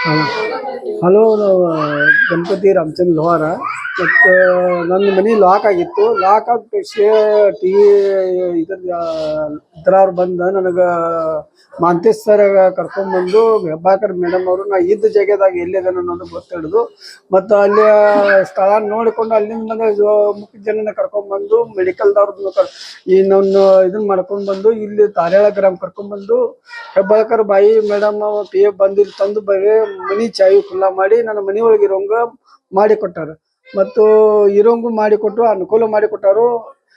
Hello Ganapati Ramachandra Lohar. ಮತ್ತು ನನ್ನ ಮನೆ ಲಾಕ್ ಆಗಿತ್ತು. ಲಾಕ್ ಆದ ಟಿ ವಿ ಇದ್ರ ಇದ್ರವ್ರು ಬಂದು ನನಗೆ, ಮಾಂತೇಶ್ ಸರ್ ಕರ್ಕೊಂಡ್ಬಂದು ಹೆಬ್ಬಾಕರ್ ಮೇಡಮ್ ಅವರು ನಾ ಇದ್ದ ಜಾಗದಾಗ ಎಲ್ಲಿದೆ ಅನ್ನೋದು ಗೊತ್ತಿಡ್ದು ಮತ್ತು ಅಲ್ಲಿ ಸ್ಥಳ ನೋಡಿಕೊಂಡು ಅಲ್ಲಿಂದ ಮುಖ್ಯ ಜನನ ಕರ್ಕೊಂಡ್ಬಂದು ಮೆಡಿಕಲ್ದವ್ರದ್ದು ಈ ನನ್ನ ಇದನ್ನ ಮಾಡ್ಕೊಂಡು ಬಂದು, ಇಲ್ಲಿ ತಾರೇಳ ಗ್ರಾಮ ಕರ್ಕೊಂಡ್ಬಂದು ಹೆಬ್ಬಾಳ್ಕರ್ ಬಾಯಿ ಮೇಡಮ್ ಪಿ ಎಫ್ ಬಂದು ತಂದು ಬರೀ ಮನಿ ಚಾಯು ಖುಲ್ಲಾ ಮಾಡಿ ನನ್ನ ಮನಿ ಒಳಗೆ ಇರೋಂಗ ಮಾಡಿ ಕೊಟ್ಟಾರ ಮತ್ತು ಇರೋಂಗು ಮಾಡಿಕೊಟ್ಟು ಅನುಕೂಲ ಮಾಡಿ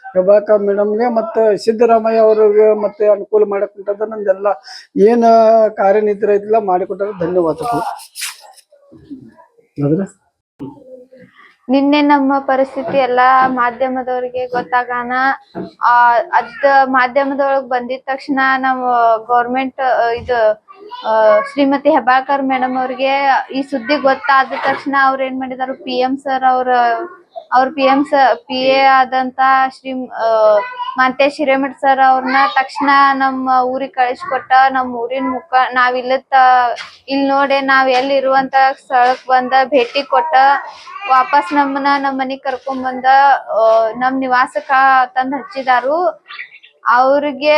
ಹೆಬ್ಬಾಳ್ಕರ್ ಮೇಡಮ್ಗೆ ಮತ್ತು ಸಿದ್ದರಾಮಯ್ಯ ಅವ್ರಿಗೆ ಮತ್ತೆ ಅನುಕೂಲ ಮಾಡಕ್ಕಿಂತದ ನಂದೆಲ್ಲ ಏನ್ ಕಾರ್ಯನಿದ್ರ ಇದೆಲ್ಲ ಮಾಡಿಕೊಟ್ಟಾರ ಧನ್ಯವಾದಗಳು. ನಿನ್ನೆ ನಮ್ಮ ಪರಿಸ್ಥಿತಿ ಎಲ್ಲಾ ಮಾಧ್ಯಮದವ್ರಿಗೆ ಗೊತ್ತಾಗಾನ ಅದ್ ಮಾಧ್ಯಮದೊಳಗ್ ಬಂದಿದ ತಕ್ಷಣ ನಾವು ಗೌರ್ಮೆಂಟ್ ಇದು ಶ್ರೀಮತಿ ಹೆಬ್ಬಾಳ್ಕರ್ ಮೇಡಮ್ ಅವ್ರಿಗೆ ಈ ಸುದ್ದಿ ಗೊತ್ತಾದ ತಕ್ಷಣ ಅವ್ರ ಏನ್ ಮಾಡಿದಾರು ಪಿ ಎಂ ಸರ್ ಅವ್ರ ಅವ್ರ ಪಿ ಎಂ ಸ ಪಿ ಎ ಆದಂತ ಶ್ರೀ ಮಾಂತೇಶ್ ಹಿರೇಮಠ್ ಸರ್ ಅವ್ರನ್ನ ತಕ್ಷಣ ನಮ್ಮ ಊರಿಗೆ ಕಳಿಸ್ಕೊಟ್ಟ ನಮ್ಮ ಊರಿನ ಮುಖ, ನಾವ್ ಇಲ್ಲತ್ತ, ಇಲ್ ನೋಡಿ ನಾವ್ ಎಲ್ಲಿ ಇರುವಂತ ಸ್ಥಳಕ್ ಬಂದ ಭೇಟಿ ಕೊಟ್ಟ, ವಾಪಸ್ ನಮ್ಮನ್ನ ನಮ್ಮ ಮನೆಗ್ ಕರ್ಕೊಂಡ್ ಬಂದ ನಮ್ ನಿವಾಸಕ್ಕ ತಂದ್ ಹಚ್ಚಿದಾರು. ಅವ್ರಿಗೆ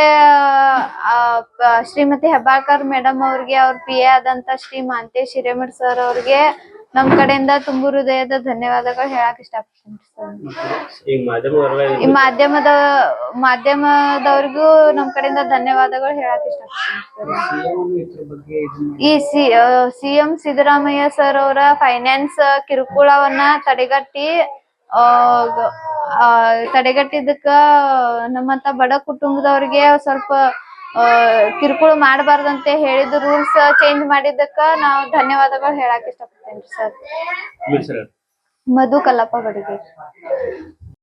ಶ್ರೀಮತಿ ಹೆಬ್ಬಾಳ್ಕರ್ ಮೇಡಮ್ ಅವ್ರಿಗೆ ಅವ್ರ ಪಿ ಎ ಆದಂತ ಶ್ರೀ ಮಾಂತೇಶ್ ಹಿರೇಮಠ್ ಸರ್ ಅವ್ರಿಗೆ ನಮ್ ಕಡೆಯಿಂದ ತುಂಬು ಹೃದಯದ ಧನ್ಯವಾದಗಳು ಹೇಳಕ್ ಇಷ್ಟಪಡ್ತೀನಿ ಈಗ ಈ ಮಾಧ್ಯಮದ ಮಾಧ್ಯಮದವ್ರಿಗೂ ನಮ್ ಕಡೆಯಿಂದ ಧನ್ಯವಾದಗಳು ಹೇಳಕ್ ಇಷ್ಟಪಡ್ತೀನಿ ಈ C C M Siddaramaiah sir ಅವರ ಫೈನಾನ್ಸ್ ಕಿರುಕುಳವನ್ನ ತಡೆಗಟ್ಟಿ ಆ, ಗ- ಆ, ತಡೆಗಟ್ಟಿದ್ದಕ್ಕ ನಮ್ಮಂತ ಬಡ ಕುಟುಂಬದವ್ರಿಗೆ ಸ್ವಲ್ಪ ಆ, ಕಿರುಕುಳ ಮಾಡಬಾರ್ದಂತೆ ಹೇಳಿದ ರೂಲ್ಸ್ ಚೇಂಜ್ ಮಾಡಿದ್ದಕ್ಕ ನಾವು ಧನ್ಯವಾದಗಳು ಹೇಳಕ್ ಇಷ್ಟಪಡ್ತೇನ್ರಿ ಸರ್ ನಿಮ್ಮ ಹೆಸರು? ಮಧು ಕಲ್ಲಪ್ಪ ಬಡಿಗೆ